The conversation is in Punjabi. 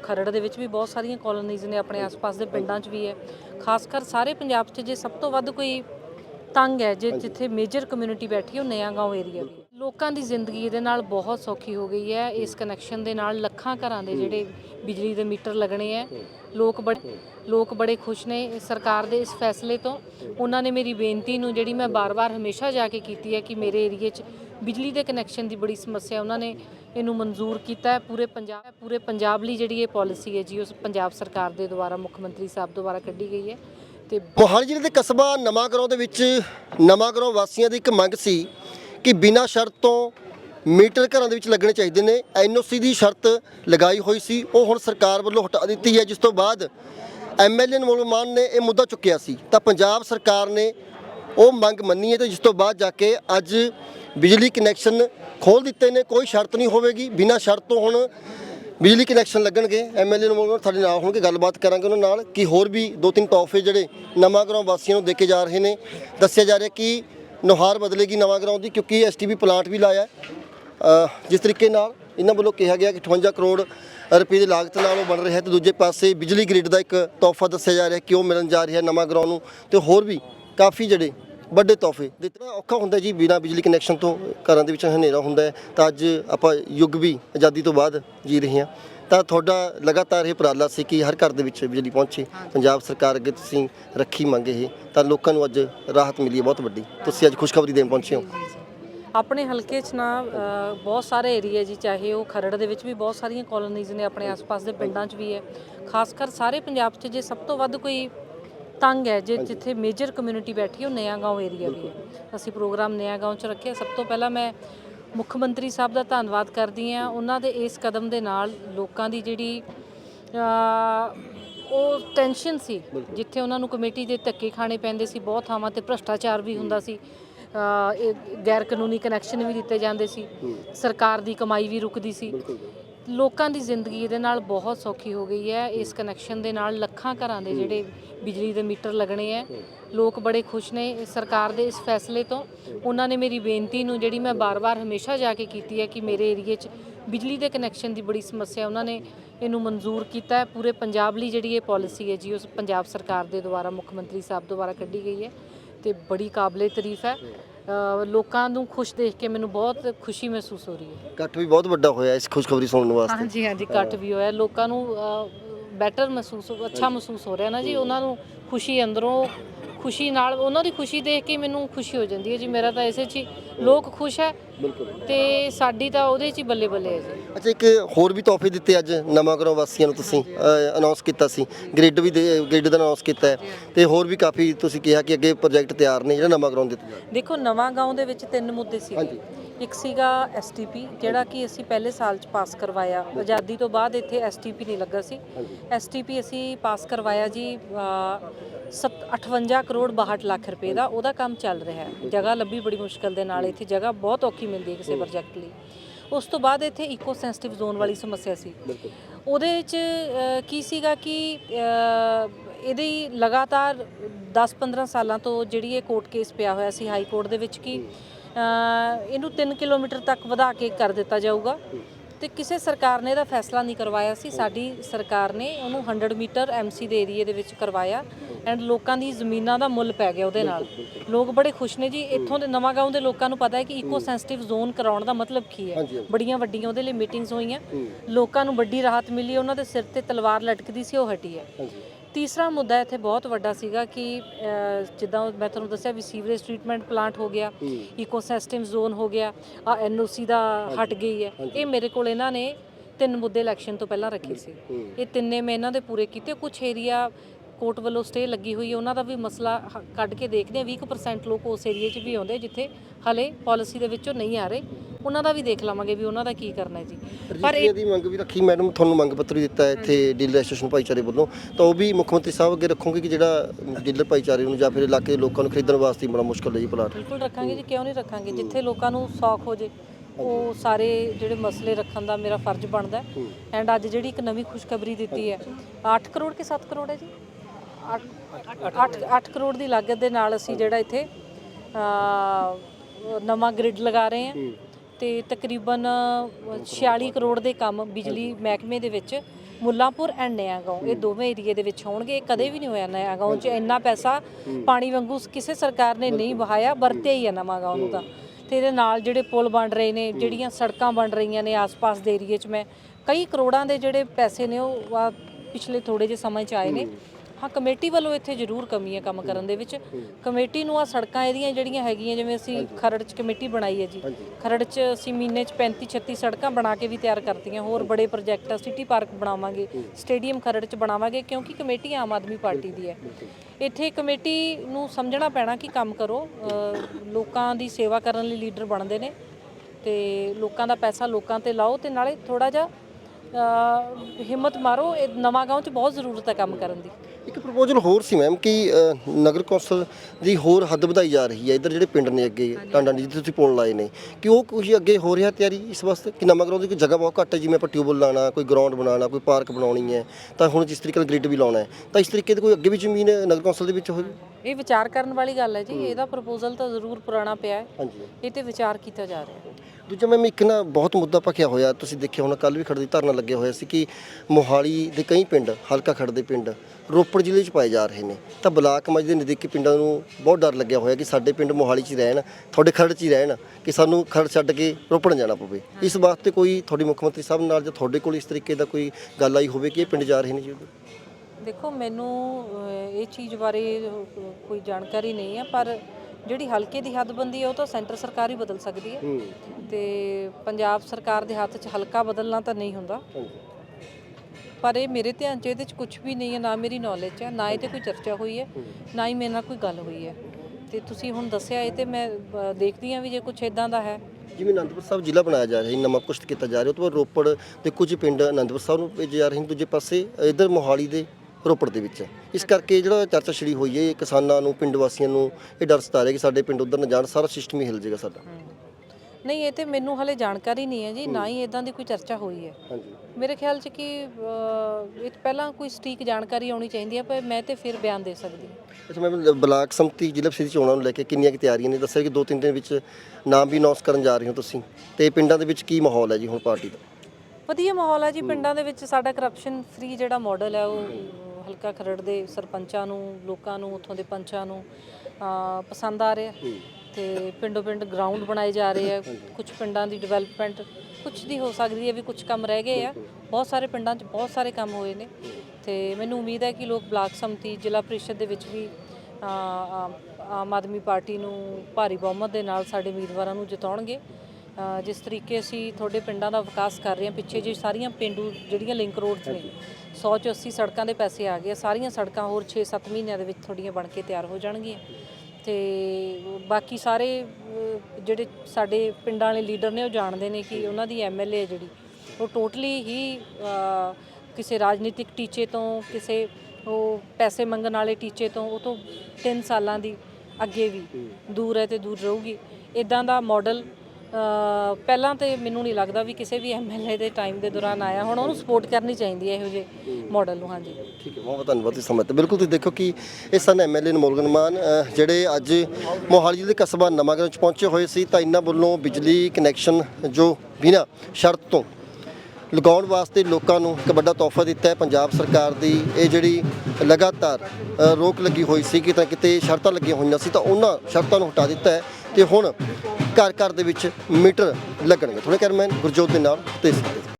ਖਰੜ ਦੇ ਵਿੱਚ ਵੀ ਬਹੁਤ ਸਾਰੀਆਂ ਕਾਲੋਨੀਜ਼ ਨੇ ਆਪਣੇ ਆਸ-ਪਾਸ ਦੇ ਪਿੰਡਾਂ 'ਚ ਵੀ ਹੈ। ਖਾਸ ਕਰ ਸਾਰੇ ਪੰਜਾਬ 'ਚ ਜੇ ਸਭ ਤੋਂ ਵੱਧ ਕੋਈ ਤੰਗ ਹੈ ਜੇ ਜਿੱਥੇ ਮੇਜਰ ਕਮਿਊਨਿਟੀ ਬੈਠੀ ਹੈ ਉਹ ਨਇਆ ਗਾঁव ਏਰੀਆ ਵੀ ਲੋਕਾਂ ਦੀ ਜ਼ਿੰਦਗੀ ਇਹਦੇ ਨਾਲ ਬਹੁਤ ਸੌਖੀ ਹੋ ਗਈ ਹੈ। ਇਸ ਕਨੈਕਸ਼ਨ ਦੇ ਨਾਲ ਲੱਖਾਂ ਘਰਾਂ ਦੇ ਜਿਹੜੇ ਬਿਜਲੀ ਦੇ ਮੀਟਰ ਲੱਗਣੇ ਹੈ। ਲੋਕ ਬੜੇ ਲੋਕ ਬੜੇ ਖੁਸ਼ ਨੇ। ਸਰਕਾਰ ਦੇ ਇਸ ਫੈਸਲੇ ਤੋਂ ਉਹਨਾਂ ਨੇ ਮੇਰੀ ਬੇਨਤੀ ਨੂੰ ਜਿਹੜੀ ਮੈਂ ਬਾਰ-ਬਾਰ ਹਮੇਸ਼ਾ ਜਾ ਕੇ ਕੀਤੀ ਹੈ ਕਿ ਮੇਰੇ ਏਰੀਏ 'ਚ ਬਿਜਲੀ ਦੇ ਕਨੈਕਸ਼ਨ ਦੀ ਬੜੀ ਸਮੱਸਿਆ ਉਹਨਾਂ ਨੇ ਇਹਨੂੰ ਮਨਜ਼ੂਰ ਕੀਤਾ ਹੈ। ਪੂਰੇ ਪੰਜਾਬ ਪੂਰੇ ਪੰਜਾਬ ਲਈ ਜਿਹੜੀ ਇਹ ਪਾਲਿਸੀ ਹੈ ਜੀ ਉਸ ਪੰਜਾਬ ਸਰਕਾਰ ਦੇ ਦੁਆਰਾ, ਮੁੱਖ ਮੰਤਰੀ ਸਾਹਿਬ ਦੁਆਰਾ ਕੱਢੀ ਗਈ ਹੈ ਤੇ ਮੋਹਾਲੀ ਜ਼ਿਲ੍ਹੇ ਦੇ ਕਸਬਾ ਨਵਾਂਗਰੋਂ ਦੇ ਵਿੱਚ, ਨਵਾਂਗਰੋਂ ਵਾਸੀਆਂ ਦੀ ਇੱਕ ਮੰਗ ਸੀ ਕਿ ਬਿਨਾਂ ਸ਼ਰਤ ਤੋਂ ਮੀਟਰ ਘਰਾਂ ਦੇ ਵਿੱਚ ਲੱਗਣੇ ਚਾਹੀਦੇ ਨੇ। ਐਨਓਸੀ ਦੀ ਸ਼ਰਤ ਲਗਾਈ ਹੋਈ ਸੀ। ਉਹ ਹੁਣ ਸਰਕਾਰ ਵੱਲੋਂ ਹਟਾ ਦਿੱਤੀ ਹੈ। ਜਿਸ ਤੋਂ ਬਾਅਦ ਐਮਐਲਏ ਨਮੋਲ ਮਾਨ ਨੇ ਇਹ ਮੁੱਦਾ ਚੁੱਕਿਆ ਸੀ। ਤਾਂ ਪੰਜਾਬ ਸਰਕਾਰ ਨੇ ਉਹ ਮੰਗ ਮੰਨੀ ਹੈ ਤੇ ਜਿਸ ਤੋਂ ਬਾਅਦ ਜਾ ਕੇ ਅੱਜ ਬਿਜਲੀ ਕਨੈਕਸ਼ਨ ਖੋਲ ਦਿੱਤੇ ਨੇ, ਕੋਈ ਸ਼ਰਤ ਨਹੀਂ ਹੋਵੇਗੀ। ਬਿਨਾਂ ਸ਼ਰਤ ਤੋਂ ਹੁਣ ਬਿਜਲੀ ਕਨੈਕਸ਼ਨ ਲੱਗਣਗੇ। ਐਮਐਲਏ ਨੂੰ ਸਾਡੇ ਨਾਲ ਹੋਣਗੇ, ਗੱਲਬਾਤ ਕਰਾਂਗੇ ਉਹਨਾਂ ਨਾਲ ਕਿ ਹੋਰ ਵੀ ਦੋ ਤਿੰਨ ਤੋਹਫੇ ਜਿਹੜੇ ਨਵਾਂਗਰਾਉਂ ਵਾਸੀਆਂ ਨੂੰ ਦੇ ਕੇ ਜਾ ਰਹੇ ਨੇ। ਦੱਸਿਆ ਜਾ ਰਿਹਾ ਕਿ ਨੁਹਾਰ ਬਦਲੇਗੀ ਨਵਾਂਗਰਾਉਂ ਦੀ ਕਿਉਂਕਿ ਐਸਟੀਬੀ ਪਲਾਂਟ ਵੀ ਲਾਇਆ। ਜਿਸ ਤਰੀਕੇ ਨਾਲ ਇਹਨਾਂ ਵੱਲੋਂ ਕਿਹਾ ਗਿਆ ਕਿ 58 ਕਰੋੜ ਰੁਪਏ ਦੀ ਲਾਗਤ ਨਾਲ ਉਹ ਬਣ ਰਿਹਾ ਹੈ ਤੇ ਦੂਜੇ ਪਾਸੇ ਬਿਜਲੀ ਗ੍ਰਿਡ ਦਾ ਇੱਕ ਤੋਹਫਾ ਦੱਸਿਆ ਜਾ ਰਿਹਾ ਕਿ ਉਹ ਮਿਲਣ ਜਾ ਰਿਹਾ ਹੈ ਨਵਾਂਗਰਾਉਂ ਨੂੰ ਤੇ ਹੋਰ ਵੀ ਕਾਫੀ ਜਿਹੜੇ ਵੱਡੇ ਤੋਹਫੇ ਦਿੱਤਨਾ ਔਖਾ ਹੁੰਦਾ ਜੀ ਬਿਨਾ ਬਿਜਲੀ ਕਨੈਕਸ਼ਨ ਤੋਂ ਘਰਾਂ ਦੇ ਵਿੱਚ ਹਨੇਰਾ ਹੁੰਦਾ ਹੈ, ਤਾਂ ਅੱਜ ਆਪਾਂ ਯੁੱਗ ਵੀ ਆਜ਼ਾਦੀ ਤੋਂ ਬਾਅਦ ਜੀ ਰਹੇ ਹਾਂ। ਤਾਂ ਤੁਹਾਡਾ ਲਗਾਤਾਰ ਇਹ ਉਪਰਾਲਾ ਸੀ ਕਿ ਹਰ ਘਰ ਦੇ ਵਿੱਚ ਬਿਜਲੀ ਪਹੁੰਚੇ। ਪੰਜਾਬ ਸਰਕਾਰ ਅੱਗੇ ਤੁਸੀਂ ਰੱਖੀ ਮੰਗ ਇਹ, ਤਾਂ ਲੋਕਾਂ ਨੂੰ ਅੱਜ ਰਾਹਤ ਮਿਲੀ ਹੈ, ਬਹੁਤ ਵੱਡੀ। ਤੁਸੀਂ ਅੱਜ ਖੁਸ਼ਖਬਰੀ ਦੇਣ ਪਹੁੰਚੇ ਹੋ। ਆਪਣੇ ਹਲਕੇ 'ਚ ਨਾ ਬਹੁਤ ਸਾਰੇ ਏਰੀਆ ਜੀ, ਚਾਹੇ ਉਹ ਖਰੜ ਦੇ ਵਿੱਚ ਵੀ ਬਹੁਤ ਸਾਰੀਆਂ ਕਾਲੋਨੀਜ਼ ਨੇ, ਆਪਣੇ ਆਸ-ਪਾਸ ਦੇ ਪਿੰਡਾਂ 'ਚ ਵੀ ਹੈ। ਖਾਸ ਕਰ ਸਾਰੇ ਪੰਜਾਬ 'ਚ ਜੇ ਸਭ ਤੋਂ ਵੱਧ ਕੋਈ ਤੰਗ ਹੈ ਜੇ ਜਿੱਥੇ ਮੇਜਰ ਕਮਿਊਨਿਟੀ ਬੈਠੀ ਉਹ ਨਇਆ ਗਾঁव ਏਰੀਆ ਵੀ ਹੈ। ਅਸੀਂ ਪ੍ਰੋਗਰਾਮ ਨਇਆ ਗਾঁव 'ਚ ਰੱਖਿਆ। ਸਭ ਤੋਂ ਪਹਿਲਾਂ ਮੈਂ ਮੁੱਖ ਮੰਤਰੀ ਸਾਹਿਬ ਦਾ ਧੰਨਵਾਦ ਕਰਦੀ ਹਾਂ। ਉਹਨਾਂ ਦੇ ਇਸ ਕਦਮ ਦੇ ਨਾਲ ਲੋਕਾਂ ਦੀ ਜਿਹੜੀ ਉਹ ਟੈਨਸ਼ਨ ਸੀ ਜਿੱਥੇ ਉਹਨਾਂ ਨੂੰ ਕਮੇਟੀ ਦੇ ਧੱਕੇ ਖਾਣੇ ਪੈਂਦੇ ਸੀ। ਬਹੁਤ ਥਾਵਾਂ ਤੇ ਭ੍ਰਸ਼ਟਾਚਾਰ ਵੀ ਹੁੰਦਾ ਸੀ। ਇਹ ਗੈਰ ਕਾਨੂੰਨੀ ਕਨੈਕਸ਼ਨ ਵੀ ਦਿੱਤੇ ਜਾਂਦੇ ਸੀ। ਸਰਕਾਰ ਦੀ ਕਮਾਈ ਵੀ ਰੁਕਦੀ ਸੀ। ਲੋਕਾਂ ਦੀ ਜ਼ਿੰਦਗੀ ਇਹਦੇ ਨਾਲ ਬਹੁਤ ਸੌਖੀ ਹੋ ਗਈ ਹੈ। ਇਸ ਕਨੈਕਸ਼ਨ ਦੇ ਨਾਲ ਲੱਖਾਂ ਘਰਾਂ ਦੇ ਜਿਹੜੇ ਬਿਜਲੀ ਦੇ ਮੀਟਰ ਲੱਗਣੇ ਹੈ। ਲੋਕ ਬੜੇ ਖੁਸ਼ ਨੇ। ਸਰਕਾਰ ਦੇ ਇਸ ਫੈਸਲੇ ਤੋਂ ਉਹਨਾਂ ਨੇ ਮੇਰੀ ਬੇਨਤੀ ਨੂੰ ਜਿਹੜੀ ਮੈਂ ਬਾਰ-ਬਾਰ ਹਮੇਸ਼ਾ ਜਾ ਕੇ ਕੀਤੀ ਹੈ ਕਿ ਮੇਰੇ ਏਰੀਏ 'ਚ ਬਿਜਲੀ ਦੇ ਕਨੈਕਸ਼ਨ ਦੀ ਬੜੀ ਸਮੱਸਿਆ ਉਹਨਾਂ ਨੇ ਇਹਨੂੰ ਮਨਜ਼ੂਰ ਕੀਤਾ ਹੈ। ਪੂਰੇ ਪੰਜਾਬ ਲਈ ਜਿਹੜੀ ਇਹ ਪਾਲਿਸੀ ਹੈ ਜੀ, ਉਸ ਪੰਜਾਬ ਸਰਕਾਰ ਦੇ ਦੁਆਰਾ, ਮੁੱਖ ਮੰਤਰੀ ਸਾਹਿਬ ਦੁਆਰਾ ਕੱਢੀ ਗਈ ਹੈ ਤੇ ਬੜੀ ਕਾਬਲੇ ਤਾਰੀਫ ਹੈ। ਲੋਕਾਂ ਨੂੰ ਖੁਸ਼ ਦੇਖ ਕੇ ਮੈਨੂੰ ਬਹੁਤ ਖੁਸ਼ੀ ਮਹਿਸੂਸ ਹੋ ਰਹੀ ਹੈ। ਇਕੱਠ ਵੀ ਬਹੁਤ ਵੱਡਾ ਹੋਇਆ ਇਸ ਖੁਸ਼ਖਬਰੀ ਸੁਣਨ ਵਾਸਤੇ। ਹਾਂਜੀ ਹਾਂਜੀ ਕੱਟ ਵੀ ਹੋਇਆ। ਲੋਕਾਂ ਨੂੰ ਬੈਟਰ ਮਹਿਸੂਸ ਅੱਛਾ ਮਹਿਸੂਸ ਹੋ ਰਿਹਾ ਨਾ ਜੀ। ਉਹਨਾਂ ਨੂੰ ਖੁਸ਼ੀ ਅੰਦਰੋਂ ਖੁਸ਼ੀ ਨਾਲ ਉਹਨਾਂ ਦੀ ਖੁਸ਼ੀ ਦੇਖ ਕੇ ਮੈਨੂੰ ਖੁਸ਼ੀ ਹੋ ਜਾਂਦੀ ਹੈ ਜੀ ਮੇਰਾ ਤਾਂ ਇਸੇ 'ਚ ਹੀ ਲੋਕ ਖੁਸ਼ ਹੈ ਬਿਲਕੁਲ। ਤੇ ਸਾਡੀ ਤਾਂ ਉਹਦੇ 'ਚ ਹੀ ਬੱਲੇ ਬੱਲੇ ਹੈ ਜੀ। ਅੱਛਾ ਇੱਕ ਹੋਰ ਵੀ ਤੋਹਫੇ ਦਿੱਤੇ ਅੱਜ ਨਵਾਂਗਰੋਂ ਵਾਸੀਆਂ ਨੂੰ ਤੁਸੀਂ ਅਨਾਉਂਸ ਕੀਤਾ ਸੀ ਗ੍ਰਿਡ ਵੀ ਗ੍ਰਿਡ ਦਾ ਅਨਾਉਂਸ ਕੀਤਾ ਹੈ ਤੇ ਹੋਰ ਵੀ ਕਾਫੀ ਤੁਸੀਂ ਕਿਹਾ ਕਿ ਅੱਗੇ ਪ੍ਰੋਜੈਕਟ ਤਿਆਰ ਨੇ ਜਿਹੜਾ ਨਵਾਂਗਰੋਂ ਦਿੱਤੇ ਜਾ ਰਹੇ। ਦੇਖੋ ਨਵਾਂ ਗਾਉਂ ਦੇ ਵਿੱਚ ਤਿੰਨ ਮੁੱਦੇ ਸੀ। ਹਾਂਜੀ। ਇੱਕ ਸੀਗਾ ਐਸਟੀਪੀ ਜਿਹੜਾ ਕਿ ਅਸੀਂ ਪਹਿਲੇ ਸਾਲ ਚ ਪਾਸ ਕਰਵਾਇਆ। ਆਜ਼ਾਦੀ ਤੋਂ ਬਾਅਦ ਇੱਥੇ ਐਸਟੀਪੀ ਨਹੀਂ ਲੱਗਾ ਸੀ। ਐਸਟੀਪੀ ਅਸੀਂ ਪਾਸ ਕਰਵਾਇਆ ਜੀ 58 ਕਰੋੜ 62 ਲੱਖ ਰੁਪਏ ਦਾ ਉਹਦਾ ਕੰਮ ਚੱਲ ਰਿਹਾ ਹੈ। ਜਗ੍ਹਾ ਲੱਭੀ ਬੜੀ ਮੁਸ਼ਕਲ ਦੇ ਨਾਲ ਇੱਥੇ ਜਗ੍ਹਾ ਬਹੁਤ ਔਖੀ ਮਿਲਦੀ ਹੈ ਕਿਸੇ ਪ੍ਰੋਜੈਕਟ ਲਈ। ਉਸ ਤੋਂ ਬਾਅਦ ਇੱਥੇ ਇਕੋ ਸੈਂਸਿਟਿਵ ਜ਼ੋਨ ਵਾਲੀ ਸਮੱਸਿਆ ਸੀ। ਉਹਦੇ ਵਿੱਚ ਕੀ ਸੀਗਾ ਕਿ ਇਹਦੀ ਲਗਾਤਾਰ 10-15 ਸਾਲਾਂ ਤੋਂ ਜਿਹੜੀ ਇਹ ਕੋਰਟ ਕੇਸ ਪਿਆ ਹੋਇਆ ਸੀ ਹਾਈ ਕੋਰਟ ਦੇ ਵਿੱਚ ਕਿ ਇਹਨੂੰ 3 ਕਿਲੋਮੀਟਰ ਤੱਕ ਵਧਾ ਕੇ ਕਰ ਦਿੱਤਾ ਜਾਊਗਾ। ਤੇ ਕਿਸੇ ਸਰਕਾਰ ਨੇ ਇਹਦਾ ਫੈਸਲਾ ਨਹੀਂ ਕਰਵਾਇਆ ਸੀ। ਸਾਡੀ ਸਰਕਾਰ ਨੇ ਉਹਨੂੰ 100 ਮੀਟਰ ਐਮਸੀ ਦੇ ਏਰੀਏ ਦੇ ਵਿੱਚ ਕਰਵਾਇਆ ਐਂਡ ਲੋਕਾਂ ਦੀ ਜ਼ਮੀਨਾਂ ਦਾ ਮੁੱਲ ਪੈ ਗਿਆ ਉਹਦੇ ਨਾਲ। ਲੋਕ ਬੜੇ ਖੁਸ਼ ਨੇ ਜੀ। ਇੱਥੋਂ ਦੇ ਨਵਾਂ ਗਾਉਂ ਦੇ ਲੋਕਾਂ ਨੂੰ ਪਤਾ ਹੈ ਕਿ ਇਕੋ ਸੈਂਸਿਟਿਵ ਜ਼ੋਨ ਕਰਾਉਣ ਦਾ ਮਤਲਬ ਕੀ ਹੈ। ਬੜੀਆਂ ਵੱਡੀਆਂ ਉਹਦੇ ਲਈ ਮੀਟਿੰਗਸ ਹੋਈਆਂ। ਲੋਕਾਂ ਨੂੰ ਵੱਡੀ ਰਾਹਤ ਮਿਲੀ। ਉਹਨਾਂ ਦੇ ਸਿਰ ਤੇ ਤਲਵਾਰ ਲਟਕਦੀ ਸੀ ਉਹ ਹਟੀ ਹੈ। ਤੀਸਰਾ ਮੁੱਦਾ ਇੱਥੇ ਬਹੁਤ ਵੱਡਾ ਸੀਗਾ ਕਿ ਜਿੱਦਾਂ ਮੈਂ ਤੁਹਾਨੂੰ ਦੱਸਿਆ ਵੀ ਸੀਵਰੇਜ ਟ੍ਰੀਟਮੈਂਟ ਪਲਾਂਟ ਹੋ ਗਿਆ ਇਕੋਸਿਸਟਮ ਜ਼ੋਨ ਹੋ ਗਿਆ ਆ ਐਨਓਸੀ ਦਾ ਹਟ ਗਈ ਹੈ। ਇਹ ਮੇਰੇ ਕੋਲ ਇਹਨਾਂ ਨੇ ਤਿੰਨ ਮੁੱਦੇ ਇਲੈਕਸ਼ਨ ਤੋਂ ਪਹਿਲਾਂ ਰੱਖੇ ਸੀ। ਇਹ ਤਿੰਨੇ ਮੈਂ ਇਹਨਾਂ ਦੇ ਪੂਰੇ ਕੀਤੇ। ਕੁਝ ਏਰੀਆ ਕੋਰਟ ਵੱਲੋਂ ਸਟੇ ਲੱਗੀ ਹੋਈ ਹੈ ਉਹਨਾਂ ਦਾ ਵੀ ਮਸਲਾ ਹ- ਕੱਢ ਕੇ ਦੇਖਦੇ ਆ 20% ਲੋਕ ਉਸ ਏਰੀਏ 'ਚ ਵੀ ਆਉਂਦੇ ਜਿੱਥੇ ਹਲੇ ਪਾਲਿਸੀ ਦੇ ਵਿੱਚੋਂ ਨਹੀਂ ਆ ਰਹੇ। ਉਹਨਾਂ ਦਾ ਵੀ ਦੇਖ ਲਵਾਂਗੇ ਵੀ ਉਹਨਾਂ ਦਾ ਕੀ ਕਰਨਾ ਹੈ ਜੀ। ਪਰ ਇਹ ਰਜਿਸਟਰੀਆਂ ਦੀ ਮੰਗ ਵੀ ਰੱਖੀ ਮੈਡਮ ਤੁਹਾਨੂੰ ਮੰਗ ਪੱਤਰ ਵੀ ਦਿੱਤਾ ਹੈ ਇੱਥੇ ਡੀਲਰ ਐਸੋਸੀਏਸ਼ਨ ਭਾਈਚਾਰੇ ਵੱਲੋਂ। ਤਾਂ ਉਹ ਵੀ ਮੁੱਖ ਮੰਤਰੀ ਸਾਹਿਬ ਅੱਗੇ ਰੱਖੋਗੇ ਕਿ ਜਿਹੜਾ ਡੀਲਰ ਭਾਈਚਾਰੇ ਨੂੰ ਜਾਂ ਫਿਰ ਇਲਾਕੇ ਦੇ ਲੋਕਾਂ ਨੂੰ ਖਰੀਦਣ ਵਾਸਤੇ ਬੜਾ ਮੁਸ਼ਕਲ ਹੈ ਜੀ ਪਲਾਟ? ਬਿਲਕੁਲ ਰੱਖਾਂਗੇ ਜੀ ਕਿਉਂ ਨਹੀਂ ਰੱਖਾਂਗੇ? ਜਿੱਥੇ ਲੋਕਾਂ ਨੂੰ ਸੌਖ ਹੋ ਜੇ ਉਹ ਸਾਰੇ ਜਿਹੜੇ ਮਸਲੇ ਰੱਖਣ ਦਾ ਮੇਰਾ ਫਰਜ਼ ਬਣਦਾ ਐਂਡ ਅੱਜ ਜਿਹੜੀ ਇੱਕ ਨਵੀਂ ਖੁਸ਼ਖਬਰੀ ਦਿੱਤੀ ਹੈ 8 ਕਰੋੜ ਕੇ 7 ਕਰੋੜ ਹੈ ਜੀ? 8 8 ਕਰੋੜ ਦੀ ਲਾਗਤ ਦੇ ਨਾਲ ਅਸੀਂ ਜਿਹੜਾ ਇੱਥੇ ਨਵਾਂ ਗ੍ਰਿਡ ਲਗਾ ਰਹੇ ਹਾਂ। ਤੇ ਤਕਰੀਬਨ 46 ਕਰੋੜ ਦੇ ਕੰਮ ਬਿਜਲੀ ਮਹਿਕਮੇ ਦੇ ਵਿੱਚ ਮੁੱਲਾਂਪੁਰ ਐਂਡ ਨਿਆਗਾਉਂ ਇਹ ਦੋਵੇਂ ਏਰੀਏ ਦੇ ਵਿੱਚ ਹੋਣਗੇ। ਇਹ ਕਦੇ ਵੀ ਨਹੀਂ ਹੋਇਆ ਨਿਆਗਾਉਂ 'ਚ। ਇੰਨਾ ਪੈਸਾ ਪਾਣੀ ਵਾਂਗੂ ਕਿਸੇ ਸਰਕਾਰ ਨੇ ਨਹੀਂ ਵਹਾਇਆ ਵਰਤਿਆ ਹੀ ਹੈ ਨਵਾਂ ਗਾਉਂ ਨੂੰ ਤਾਂ। ਤੇ ਇਹਦੇ ਨਾਲ ਜਿਹੜੇ ਪੁਲ ਬਣ ਰਹੇ ਨੇ ਜਿਹੜੀਆਂ ਸੜਕਾਂ ਬਣ ਰਹੀਆਂ ਨੇ ਆਸ-ਪਾਸ ਦੇ ਏਰੀਏ 'ਚ ਮੈਂ ਕਈ ਕਰੋੜਾਂ ਦੇ ਜਿਹੜੇ ਪੈਸੇ ਨੇ ਉਹ ਆ ਪਿਛਲੇ ਥੋੜੇ ਜਿਹੇ ਸਮੇਂ 'ਚ ਆਏ ਨੇ। ਹਾਂ ਕਮੇਟੀ ਵੱਲੋਂ ਇੱਥੇ ਜ਼ਰੂਰ ਕਮੀ ਹੈ ਕੰਮ ਕਰਨ ਦੇ ਵਿੱਚ। ਕਮੇਟੀ ਨੂੰ ਆ ਸੜਕਾਂ ਇਹਦੀਆਂ ਜਿਹੜੀਆਂ ਹੈਗੀਆਂ ਜਿਵੇਂ ਅਸੀਂ ਖਰੜ 'ਚ ਕਮੇਟੀ ਬਣਾਈ ਹੈ ਜੀ। ਖਰੜ 'ਚ ਅਸੀਂ ਮਹੀਨੇ 'ਚ 35 36 ਸੜਕਾਂ ਬਣਾ ਕੇ ਵੀ ਤਿਆਰ ਕਰਤੀਆਂ। ਹੋਰ ਬੜੇ ਪ੍ਰੋਜੈਕਟ ਸਿਟੀ ਪਾਰਕ ਬਣਾਵਾਂਗੇ ਸਟੇਡੀਅਮ ਖਰੜ 'ਚ ਬਣਾਵਾਂਗੇ ਕਿਉਂਕਿ ਕਮੇਟੀ ਆਮ ਆਦਮੀ ਪਾਰਟੀ ਦੀ ਹੈ। ਇੱਥੇ ਕਮੇਟੀ ਨੂੰ ਸਮਝਣਾ ਪੈਣਾ ਕਿ ਕੰਮ ਕਰੋ। ਲੋਕਾਂ ਦੀ ਸੇਵਾ ਕਰਨ ਲਈ ਲੀਡਰ ਬਣਦੇ ਨੇ ਤੇ ਲੋਕਾਂ ਦਾ ਪੈਸਾ ਲੋਕਾਂ ਤੇ ਲਾਓ ਤੇ ਨਾਲੇ ਥੋੜਾ ਜਿਹਾ ਹਿੰਮਤ ਮਾਰੋ ਇਹ ਨਵਾਂ ਗਾਉਂ 'ਚ ਬਹੁਤ ਜ਼ਰੂਰਤ ਹੈ ਕੰਮ ਕਰਨ ਦੀ। ਇੱਕ ਪ੍ਰਪੋਜ਼ਲ ਹੋਰ ਸੀ ਮੈਮ ਕਿ ਅ, ਨਗਰ ਕੌਂਸਲ ਦੀ ਹੋਰ ਹੱਦ ਵਧਾਈ ਜਾ ਰਹੀ ਹੈ। ਇੱਧਰ ਜਿਹੜੇ ਪਿੰਡ ਨੇ ਅੱਗੇ ਟਾਂਡਾ ਜਿੱਥੇ ਤੁਸੀਂ ਪੁਲ ਲਾਏ ਨੇ। ਕਿ ਉਹ ਕੁਝ ਅੱਗੇ ਹੋ ਰਿਹਾ ਤਿਆਰੀ ਇਸ ਵਾਸਤੇ? ਕਿ ਨਵਾਂ ਗਰਾਊਂਡ ਦੀ ਕੋਈ ਜਗ੍ਹਾ ਬਹੁਤ ਘੱਟ ਹੈ ਜਿਵੇਂ ਆਪਾਂ ਟਿਊਬਲ ਲਾਣਾ ਕੋਈ ਗਰਾਊਂਡ ਬਣਾਉਣਾ ਕੋਈ ਪਾਰਕ ਬਣਾਉਣੀ ਹੈ ਤਾਂ ਹੁਣ ਜਿਸ ਤਰੀਕੇ ਨਾਲ ਗ੍ਰਿਡ ਵੀ ਲਾਉਣਾ ਹੈ ਤਾਂ ਇਸ ਤਰੀਕੇ ਦੀ ਕੋਈ ਅੱਗੇ ਵੀ ਜ਼ਮੀਨ ਨਗਰ ਕੌਂਸਲ ਦੇ ਵਿੱਚ ਹੋਏਗੀ? ਇਹ ਵਿਚਾਰ ਕਰਨ ਵਾਲੀ ਗੱਲ ਹੈ ਜੀ ਇਹਦਾ ਪ੍ਰਪੋਜ਼ਲ ਤਾਂ ਜ਼ਰੂਰ ਪੁਰਾਣਾ ਪਿਆ ਹੈ। ਹਾਂਜੀ। ਇਹ ਤੇ ਵਿਚਾਰ ਕੀਤਾ ਜਾ ਰਿਹਾ ਹੈ। ਦੂਜਾ ਮੈਮ, ਇੱਕ ਨਾ ਬਹੁਤ ਮੁੱਦਾ ਭਖਿਆ ਹੋਇਆ, ਤੁਸੀਂ ਦੇਖਿਆ ਹੋਣਾ ਕੱਲ ਵੀ ਖੜਦੇ ਧਰਨਾ ਲੱਗਿਆ ਹੋਇਆ ਸੀ ਕਿ ਮੋਹਾਲੀ ਦੇ ਕਈ ਪਿੰਡ, ਹਲਕਾ ਖੜ ਦੇ ਪਿੰਡ, ਰੋਪੜ ਜ਼ਿਲ੍ਹੇ 'ਚ ਪਾਏ ਜਾ ਰਹੇ ਨੇ। ਤਾਂ ਬਲਾਕ ਮਜ ਦੇ ਨਜ਼ਦੀਕੀ ਪਿੰਡਾਂ ਨੂੰ ਬਹੁਤ ਡਰ ਲੱਗਿਆ ਹੋਇਆ ਕਿ ਸਾਡੇ ਪਿੰਡ ਮੋਹਾਲੀ 'ਚ ਹੀ ਰਹਿਣ, ਤੁਹਾਡੇ ਖਰੜ 'ਚ ਹੀ ਰਹਿਣ, ਕਿ ਸਾਨੂੰ ਖਰੜ ਛੱਡ ਕੇ ਰੋਪੜ ਜਾਣਾ ਪਵੇ। ਇਸ ਵਾਸਤੇ ਕੋਈ ਤੁਹਾਡੇ ਮੁੱਖ ਮੰਤਰੀ ਸਾਹਿਬ ਨਾਲ ਜਾਂ ਤੁਹਾਡੇ ਕੋਲ ਇਸ ਤਰੀਕੇ ਦਾ ਕੋਈ ਗੱਲ ਆਈ ਹੋਵੇ ਕਿ ਇਹ ਪਿੰਡ ਜਾ ਰਹੇ ਨੇ ਜੀ? ਦੇਖੋ, ਮੈਨੂੰ ਇਹ ਚੀਜ਼ ਬਾਰੇ ਕੋਈ ਜਾਣਕਾਰੀ ਨਹੀਂ ਹੈ ਪਰ ਜਿਹੜੀ ਹਲਕੇ ਦੀ ਹੱਦਬੰਦੀ ਹੈ ਉਹ ਤਾਂ ਸੈਂਟਰ ਸਰਕਾਰ ਹੀ ਬਦਲ ਸਕਦੀ ਹੈ। ਤੇ ਪੰਜਾਬ ਸਰਕਾਰ ਦੇ ਹੱਥ 'ਚ ਹਲਕਾ ਬਦਲਣਾ ਤਾਂ ਨਹੀਂ ਹੁੰਦਾ। ਪਰ ਇਹ ਮੇਰੇ ਧਿਆਨ 'ਚ ਇਹਦੇ 'ਚ ਕੁਝ ਵੀ ਨਹੀਂ ਹੈ ਨਾ ਮੇਰੀ ਨੌਲੇਜ 'ਚ ਹੈ ਨਾ ਇਹ ਤੇ ਕੋਈ ਚਰਚਾ ਹੋਈ ਹੈ ਨਾ ਹੀ ਮੇਰੇ ਨਾਲ ਕੋਈ ਗੱਲ ਹੋਈ ਹੈ। ਤੇ ਤੁਸੀਂ ਹੁਣ ਦੱਸਿਆ ਇਹ ਤੇ ਮੈਂ ਦੇਖਦੀ ਹਾਂ ਵੀ ਜੇ ਕੁਝ ਇਦਾਂ ਦਾ ਹੈ। ਜਿਵੇਂ ਅਨੰਦਪੁਰ ਸਾਹਿਬ ਜ਼ਿਲ੍ਹਾ ਬਣਾਇਆ ਜਾ ਰਿਹਾ ਹੈ ਨਵਾਂ ਕੁਸ਼ਤ ਕੀਤਾ ਜਾ ਰਿਹਾ ਉਹ ਤੋਂ ਬਾਅਦ ਰੋਪੜ ਦੇ ਕੁਝ ਪਿੰਡ ਅਨੰਦਪੁਰ ਸਾਹਿਬ ਨੂੰ ਭੇਜੇ ਜਾ ਰਹੇ ਨੇ ਦੂਜੇ ਪਾਸੇ ਇੱਧਰ ਮੋਹਾਲੀ ਦੇ ਰੋਪੜ ਦੇ ਵਿੱਚ। ਇਸ ਕਰਕੇ ਜਿਹੜਾ ਚਰਚਾ ਛਿੜੀ ਹੋਈ ਹੈ ਇਹ ਕਿਸਾਨਾਂ ਨੂੰ ਪਿੰਡ ਵਾਸੀਆਂ ਨੂੰ ਇਹ ਡਰ ਸਤਾ ਰਿਹਾ ਕਿ ਸਾਡੇ ਪਿੰਡ ਉਧਰ ਨਾ ਜਾਣ ਸਾਰਾ ਸਿਸਟਮ ਹੀ ਹਿਲ ਜਾਏਗਾ ਸਾਡਾ। ਨਹੀਂ ਇਹ ਤੇ ਮੈਨੂੰ ਹਲੇ ਜਾਣਕਾਰੀ ਨਹੀਂ ਹੈ ਜੀ ਨਾ ਹੀ ਇਦਾਂ ਦੀ ਕੋਈ ਚਰਚਾ ਹੋਈ ਹੈ। ਹਾਂਜੀ। ਮੇਰੇ ਖਿਆਲ 'ਚ ਕਿ ਅਹ, ਇਹ ਪਹਿਲਾਂ ਕੋਈ ਸਟੀਕ ਜਾਣਕਾਰੀ ਆਉਣੀ ਚਾਹੀਦੀ ਹੈ ਪਰ ਮੈਂ ਤੇ ਫਿਰ ਬਿਆਨ ਦੇ ਸਕਦੀ ਹਾਂ। ਅੱਛਾ ਮੈਂ ਬਲਾਕ ਸੰਮਤੀ ਜ਼ਿਲ੍ਹਾ ਪ੍ਰੀਸ਼ਦ ਚੋਣਾਂ ਨੂੰ ਲੈ ਕੇ ਕਿੰਨੀਆਂ ਕੁ ਤਿਆਰੀਆਂ ਨੇ ਦੱਸਿਆ ਕਿ ਦੋ ਤਿੰਨ ਦਿਨ ਵਿੱਚ ਨਾਮ ਵੀ ਅਨਾਉਂਸ ਕਰਨ ਜਾ ਰਹੇ ਹੋ ਤੁਸੀਂ। ਤੇ ਪਿੰਡਾਂ ਦੇ ਵਿੱਚ ਕੀ ਮਾਹੌਲ ਹੈ ਜੀ ਹੁਣ ਪਾਰਟੀ ਦਾ? ਵਧੀਆ ਮਾਹੌਲ ਹੈ ਜੀ ਪਿੰਡਾਂ ਦੇ ਵਿੱਚ ਸਾਡਾ ਕਰਪਸ਼ਨ ਫ੍ਰੀ ਜਿਹੜਾ ਮਾਡਲ ਹੈ ਉਹ ਹਲਕਾ ਖਰੜ ਦੇ ਸਰਪੰਚਾਂ ਨੂੰ ਲੋਕਾਂ ਨੂੰ ਉੱਥੋਂ ਦੇ ਪੰਚਾਂ ਨੂੰ ਅਹ, ਪਸੰਦ ਆ ਰਿਹਾ। ਤੇ ਪਿੰਡੋ ਪਿੰਡ ਗਰਾਊਂਡ ਬਣਾਏ ਜਾ ਰਹੇ ਆ। ਕੁਝ ਪਿੰਡਾਂ ਦੀ ਡਿਵੈਲਪਮੈਂਟ ਕੁਝ ਦੀ ਹੋ ਸਕਦੀ ਹੈ ਵੀ ਕੁਝ ਕੰਮ ਰਹਿ ਗਏ ਆ। ਬਹੁਤ ਸਾਰੇ ਪਿੰਡਾਂ 'ਚ ਬਹੁਤ ਸਾਰੇ ਕੰਮ ਹੋਏ ਨੇ। ਤੇ ਮੈਨੂੰ ਉਮੀਦ ਹੈ ਕਿ ਲੋਕ ਬਲਾਕ ਸੰਮਤੀ ਜ਼ਿਲ੍ਹਾ ਪ੍ਰੀਸ਼ਦ ਦੇ ਵਿੱਚ ਵੀ ਅਹ, ਆਮ- ਆਮ ਆਦਮੀ ਪਾਰਟੀ ਨੂੰ ਭਾਰੀ ਬਹੁਮਤ ਦੇ ਨਾਲ ਸਾਡੇ ਉਮੀਦਵਾਰਾਂ ਨੂੰ ਜਿਤਾਉਣਗੇ। ਜਿਸ ਤਰੀਕੇ ਅਸੀਂ ਤੁਹਾਡੇ ਪਿੰਡਾਂ ਦਾ ਵਿਕਾਸ ਕਰ ਰਹੇ ਹਾਂ ਪਿੱਛੇ ਜੇ ਸਾਰੀਆਂ ਪਿੰਡੂ ਜਿਹੜੀਆਂ ਲਿੰਕ ਰੋਡਸ ਨੇ 100 'ਚੋਂ 80 ਸੜਕਾਂ ਦੇ ਪੈਸੇ ਆ ਗਏ ਆ। ਸਾਰੀਆਂ ਸੜਕਾਂ ਹੋਰ 6-7 ਮਹੀਨਿਆਂ ਦੇ ਵਿੱਚ ਤੁਹਾਡੀਆਂ ਬਣ ਕੇ ਤਿਆਰ ਹੋ ਜਾਣਗੀਆਂ ਤੇ ਬਾਕੀ ਸਾਰੇ ਅ, ਜਿਹੜੇ ਸਾਡੇ ਪਿੰਡਾਂ ਵਾਲੇ ਲੀਡਰ ਨੇ ਉਹ ਜਾਣਦੇ ਨੇ ਕਿ ਉਹਨਾਂ ਦੀ ਐਮਐਲਏ ਜਿਹੜੀ ਉਹ ਟੋਟਲੀ ਹੀ ਅ, ਕਿਸੇ ਰਾਜਨੀਤਿਕ ਟੀਚੇ ਤੋਂ ਕਿਸੇ ਉਹ ਪੈਸੇ ਮੰਗਣ ਵਾਲੇ ਟੀਚੇ ਤੋਂ ਉਹ ਤੋਂ 3 ਸਾਲਾਂ ਦੀ ਅੱਗੇ ਵੀ ਦੂਰ ਹੈ ਤੇ ਦੂਰ ਰਹੂਗੀ ਇਦਾਂ ਦਾ ਮਾਡਲ ਪਹਿਲਾਂ ਤੇ ਮੈਨੂੰ ਨਹੀਂ ਲੱਗਦਾ ਵੀ ਕਿਸੇ ਵੀ ਐਮਐਲਏ ਦੇ ਟਾਈਮ ਦੇ ਦੌਰਾਨ ਆਇਆ ਹੁਣ, ਉਹਨੂੰ ਸਪੋਰਟ ਕਰਨੀ ਚਾਹੀਦੀ ਹੈ ਇਹੋ ਜਿਹੇ ਮਾਡਲ ਨੂੰ, ਹਾਂਜੀ। ਠੀਕ ਹੈ, ਬਹੁਤ ਧੰਨਵਾਦ, ਤੁਸੀਂ ਸਮੇਂ ਤੇ ਬਿਲਕੁਲ ਤੁਸੀਂ ਦੇਖੋ ਕਿ ਇਹ ਸਨ ਐਮਐਲਏ ਨਮੋਲਗਨ ਮਾਨ ਜਿਹੜੇ ਅੱਜ ਮੋਹਾਲੀ ਦੇ ਕਸਬਾ ਨਵਾਂਗਰ ਵਿੱਚ ਪਹੁੰਚੇ ਹੋਏ ਸੀ ਤਾਂ ਇਹਨਾਂ ਵੱਲੋਂ ਬਿਜਲੀ ਕਨੈਕਸ਼ਨ ਜੋ ਬਿਨਾਂ ਸ਼ਰਤ ਤੋਂ ਲਗਾਉਣ ਵਾਸਤੇ ਲੋਕਾਂ ਨੂੰ ਇੱਕ ਵੱਡਾ ਤੋਹਫਾ ਦਿੱਤਾ ਹੈ। ਪੰਜਾਬ ਸਰਕਾਰ ਦੀ ਇਹ ਜਿਹੜੀ ਲਗਾਤਾਰ ਰੋਕ ਲੱਗੀ ਹੋਈ ਸੀ ਕਿਤੇ ਨਾ ਕਿਤੇ ਸ਼ਰਤਾਂ ਲੱਗੀਆਂ ਹੋਈਆਂ ਸੀ ਤਾਂ ਉਹਨਾਂ ਸ਼ਰਤਾਂ ਨੂੰ ਹਟਾ ਦਿੱਤਾ ਹੈ। ਤੇ ਹੁਣ ਘਰ ਘਰ ਦੇ ਵਿੱਚ ਮੀਟਰ ਲੱਗਣਗੇ। ਥੋੜੇ ਕਰਮੈਨ ਗੁਰਜੋਤ ਦੇ ਨਾਲ ਤੇ